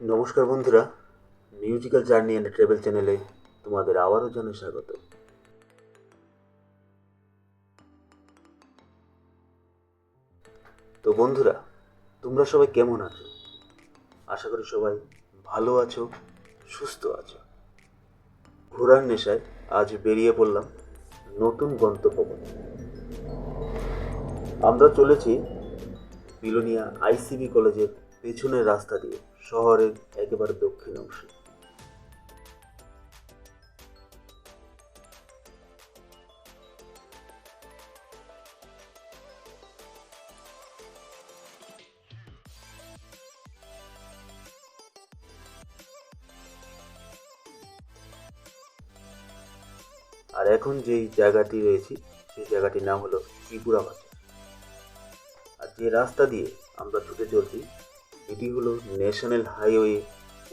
নমস্কার বন্ধুরা musical journey and travel চ্যানেলে তোমাদের আবারও জানাই স্বাগত। তো বন্ধুরা, তোমরা সবাই কেমন আছো? আশা করি সবাই ভালো আছো, সুস্থ আছো। ঘোরার নেশায় আজ বেরিয়ে পড়লাম নতুন গন্তব্য। আমরা চলেছি বিলোনিয়া আইসিবি কলেজের পেছনের রাস্তা দিয়ে। শহরের একেবারে দক্ষিণ অংশে। আর এখন যেই জায়গাটি রয়েছে, সেই জায়গাটির নাম হলো ত্রিপুরা বাজার। আর যে রাস্তা দিয়ে আমরা ছুটে চলছি এটি হলো national highway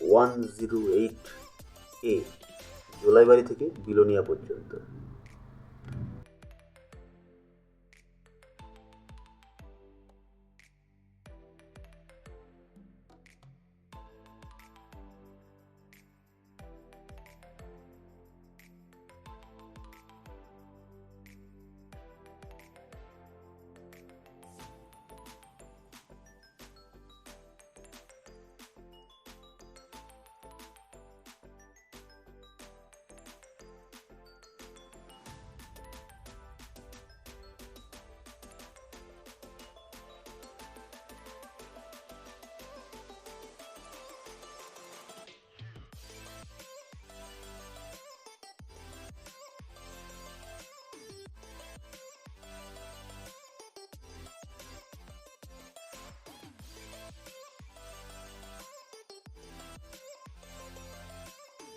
one zero eight A Jolaibari থেকে বিলোনিয়া পর্যন্ত।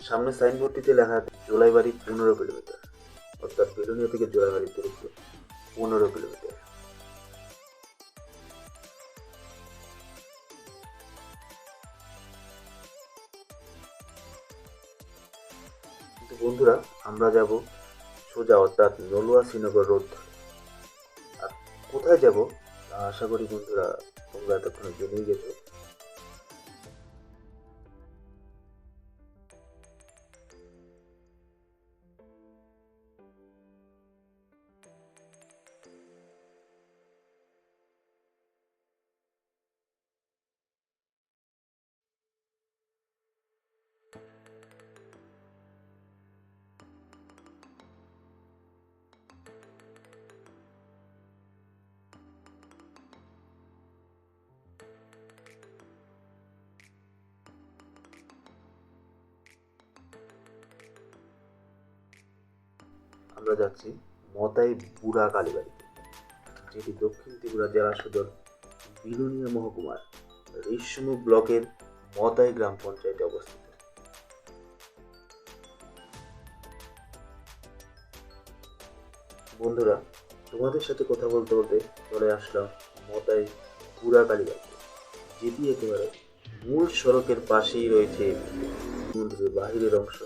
সামনে সাইনবোর্ডটিতে লেখা জোলাইবাড়ি পনেরো কিলোমিটার। অর্থাৎ বেলুনিয়া থেকে জোলাইবাড়ির দূরত্ব পনেরো কিলোমিটার। বন্ধুরা, আমরা যাব সোজা, অর্থাৎ নলুয়া শ্রীনগর রোড আর কোথায় যাব আশা করি বন্ধুরা, তোমরা এতক্ষণে জেনেই গেছো। আমরা যাচ্ছি মতাই বুড়া কালীবাড়িতে, যেটি দক্ষিণ ত্রিপুরা জেলা সদর বিলুনিয়া মহকুমার রেশমু ব্লকের মতাই গ্রাম পঞ্চায়েতে অবস্থিত। বন্ধুরা, তোমাদের সাথে কথা বলতে বলতে চলে আসলাম মতাই বুড়া কালীবাড়িতে, যেটি একেবারে মূল সড়কের পাশেই রয়েছে মন্দিরের বাহিরের অংশ।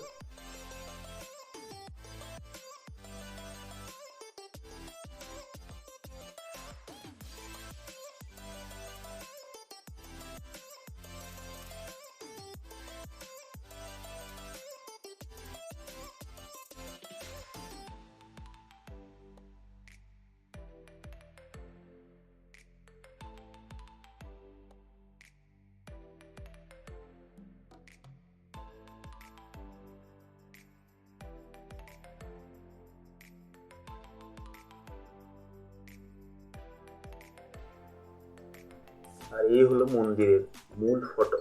আর এই হলো মন্দিরের মূল ফটো।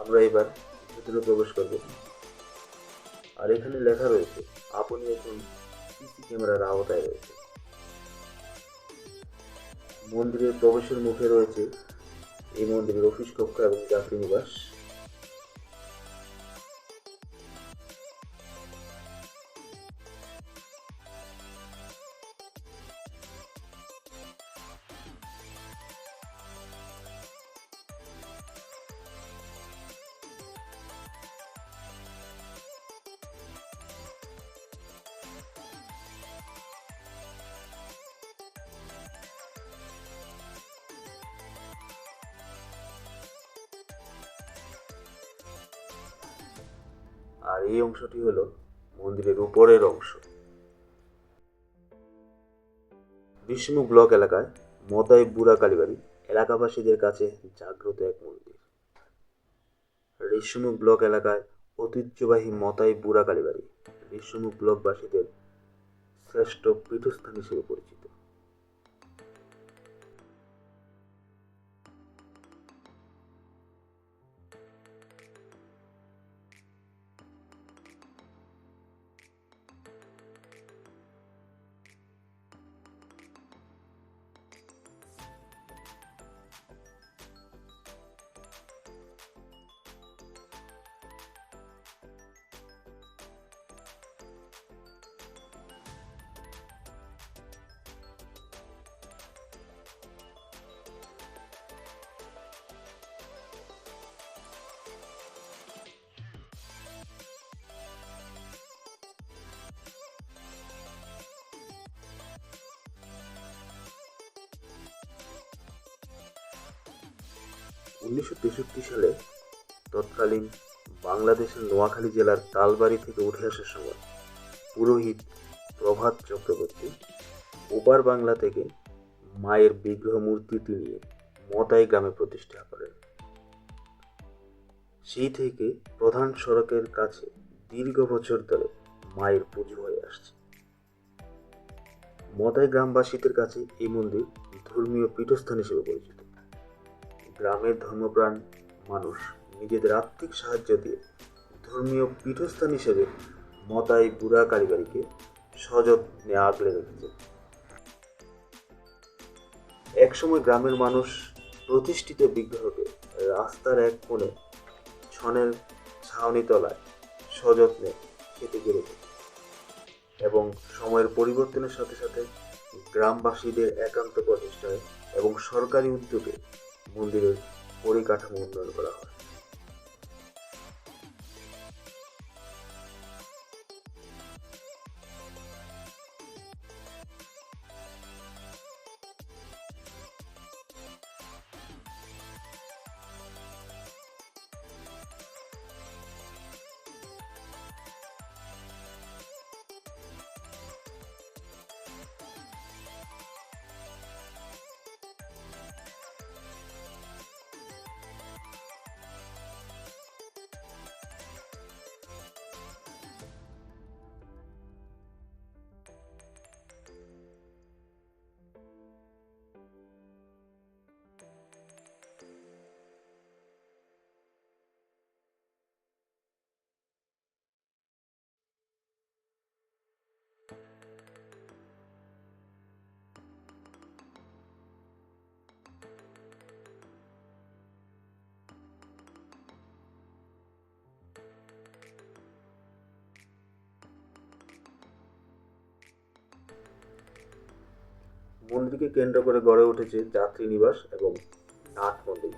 আমরা এবার ভেতরে প্রবেশ করব। আর এখানে লেখা রয়েছে, আপনি এখন সিসি ক্যামেরার আওতায় রয়েছে মন্দিরের প্রবেশের মুখে রয়েছে এই মন্দিরের অফিস কক্ষ এবং যাত্রী নিবাস আর এই অংশটি হলো মন্দিরের উপরের অংশ। বিষ্ণু ব্লক এলাকায় মতাই বুড়া কালীবাড়ি এলাকাবাসীদের কাছে জাগ্রত এক মন্দির। ঋষ্যমুখ ব্লক এলাকায় ঐতিহ্যবাহী মতাই বুড়া কালীবাড়ি ঋষ্যমুখ ব্লকবাসীদের শ্রেষ্ঠ পীঠস্থান হিসেবে পরিচিত। উনিশশো তেষট্টি সালে তৎকালীন বাংলাদেশের নোয়াখালী জেলার তালবাড়ি থেকে উঠে আসার সময় পুরোহিত প্রভাত চক্রবর্তী ওপার বাংলা থেকে মায়ের বিগ্রহ মূর্তিটি নিয়ে মতাই গ্রামে প্রতিষ্ঠা করেন। সেই থেকে প্রধান সড়কের কাছে দীর্ঘ বছর ধরে মায়ের পুজো হয়ে আসছে। মতাই গ্রামবাসীদের কাছে এই মন্দির ধর্মীয় পীঠস্থান হিসেবে পরিচিত। গ্রামের ধর্মপ্রাণ মানুষ। নিজেদের আর্থিক সাহায্য দিয়ে ধর্মীয় পীঠস্থান হিসেবে মতাই বুড়া কারিগরিকে সযত্নে আগলে রেখেছে। একসময় গ্রামের মানুষ প্রতিষ্ঠিত বিগ্রহকে রাস্তার এক কোণে ছনের ছাউনি তলায় সযত্নে খেতে রেখেছে এবং সময়ের পরিবর্তনের সাথে সাথে গ্রামবাসীদের একান্ত প্রচেষ্টায় এবং সরকারি উদ্যোগে মন্দিরের পরিকাঠামো উন্নয়ন করা হয়। মন্দিরকে কেন্দ্র করে গড়ে উঠেছে যাত্রী নিবাস এবং নাট মন্দির।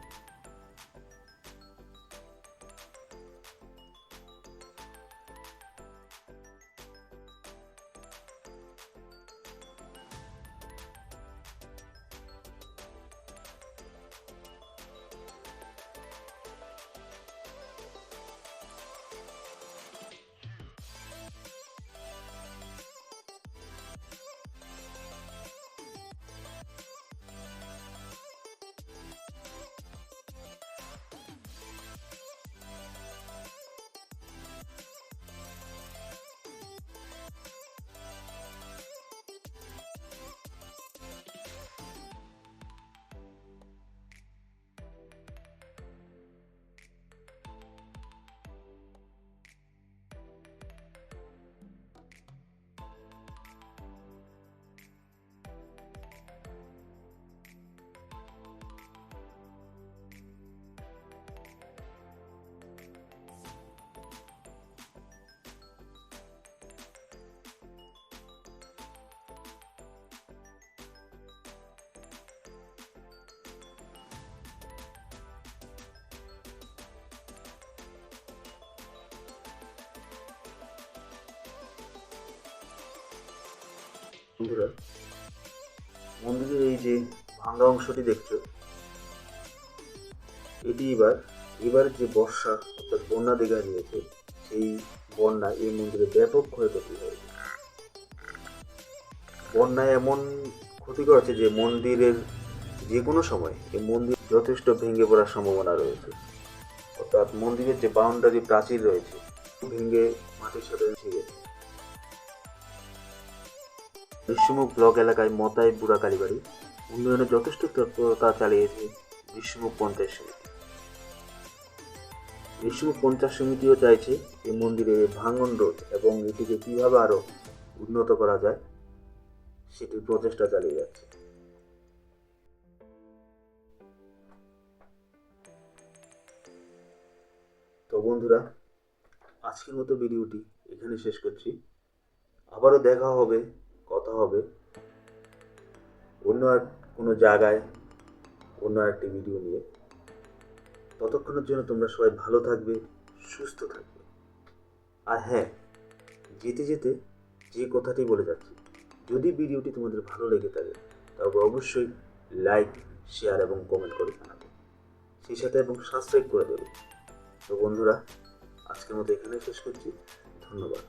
বন্ধুরা মন্দিরের এই যে ভাঙ্গা অংশটি দেখছ, এটি এবার এবার যে বর্ষা অর্থাৎ বন্যা দেখা নিয়েছে সেই বন্যায় এই মন্দিরে ব্যাপক ক্ষয়ক্ষতি হয়েছে। বন্যায় এমন ক্ষতি করেছে যে মন্দিরের যে কোনো সময় এই মন্দির যথেষ্ট ভেঙে পড়ার সম্ভাবনা রয়েছে। অর্থাৎ মন্দিরের যে বাউন্ডারি প্রাচীর রয়েছে, ভেঙে মাটির সাথে মিশে গেছে। বিশ্বমুখ ব্লক এলাকায় মতাই বুড়া কালীবাড়ি। উন্নয়নে যথেষ্ট তৎপরতা চালিয়েছে বিশ্বমুখ পঞ্চায়েত সমিতি। বিশ্বমুখ পঞ্চায়েত সমিতিও চাইছে এই মন্দিরে ভাঙন রোধ এবং এটিকে কীভাবে আরও উন্নত করা যায়, সেটির প্রচেষ্টা চালিয়ে যাচ্ছে। তো বন্ধুরা, আজকের মতো ভিডিওটি এখানে শেষ করছি। আবারও দেখা হবে কথা হবে। অন্য আর কোনো জায়গায়, অন্য একটি ভিডিও নিয়ে। ততক্ষণের জন্য তোমরা সবাই ভালো থাকবে, সুস্থ থাকবে। আর হ্যাঁ যেতে যেতে যে কথাটি বলে যাচ্ছি, যদি ভিডিওটি তোমাদের ভালো লেগে থাকে তবে অবশ্যই লাইক শেয়ার এবং কমেন্ট করে জানাবে। সেই সাথে এবং সাবস্ক্রাইব করে দেবে। তো বন্ধুরা, আজকের মতো এখানে শেষ করছি। ধন্যবাদ।